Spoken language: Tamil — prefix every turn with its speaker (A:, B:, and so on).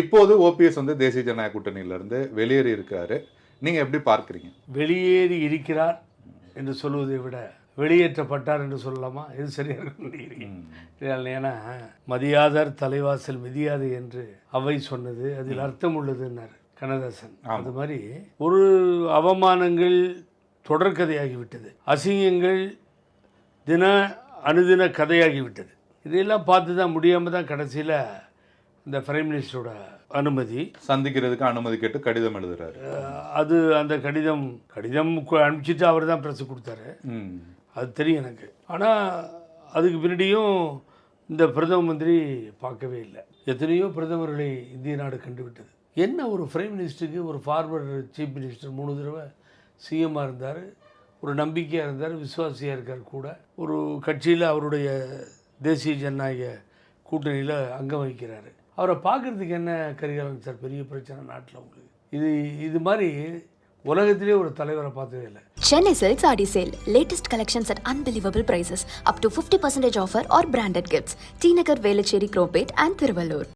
A: இப்போது ஓபிஎஸ் வந்து தேசிய ஜனநாயக கூட்டணியில இருந்து வெளியேறி இருக்காரு. நீங்க எப்படி பார்க்கறீங்க?
B: வெளியேறி இருக்கிறார் என்று சொல்வதை விட வெளியேற்றப்பட்டார் என்று சொல்லலாமா? இது சரியாக இருக்கும் ஏன்னா மதியாதார் தலைவாசல் மிதியாது என்று அவை சொன்னது அதில் அர்த்தம் உள்ளதுன்னாரு கண்ணதாசன். அது மாதிரி ஒரு அவமானங்கள் தொடர்கதையாகிவிட்டது. அசிங்கங்கள் தின அனுதின கதையாகிவிட்டது. இதையெல்லாம் பார்த்து தான் முடியாமல் தான் கடைசியில் இந்த பிரைம் மினிஸ்டரோட அனுமதி.
A: சந்திக்கிறதுக்கு அனுமதி கேட்டு கடிதம் எழுதுறாரு.
B: அது அந்த கடிதம் கடிதம் அனுப்பிச்சிட்டு அவர் தான் ப்ரெஸ் கொடுத்தாரு. அது தெரியும் எனக்கு. ஆனால் அதுக்கு பின்னாடியும் இந்த பிரதம மந்திரி பார்க்கவே இல்லை. எத்தனையோ பிரதமர்களை இந்திய நாடு கண்டுவிட்டது. என்ன ஒரு பிரைம் மினிஸ்டருக்கு ஒரு ஃபார்வர்ட் சீஃப் மினிஸ்டர் மூணு தடவை சிஎம்மாக இருந்தார் ஒரு நம்பிக்கையாக இருந்தார் விசுவாசியாக இருக்கார் கூட. ஒரு கட்சியில் அவருடைய தேசிய ஜனநாயக கூட்டணியில் அங்கம் வகிக்கிறாரு. அவரை பார்க்குறதுக்கு என்ன கரிகாலன் சார் பெரிய பிரச்சனை நாட்டில் உங்களுக்கு இது இது மாதிரி உலகத்திலே ஒரு தலைவரை பார்த்ததே இல்லை
C: Chennai sale Aadi sale latest collections at unbelievable prices up to fifty percentage offer or branded gifts T Nagar Velachery Chromepet and Tiruvallur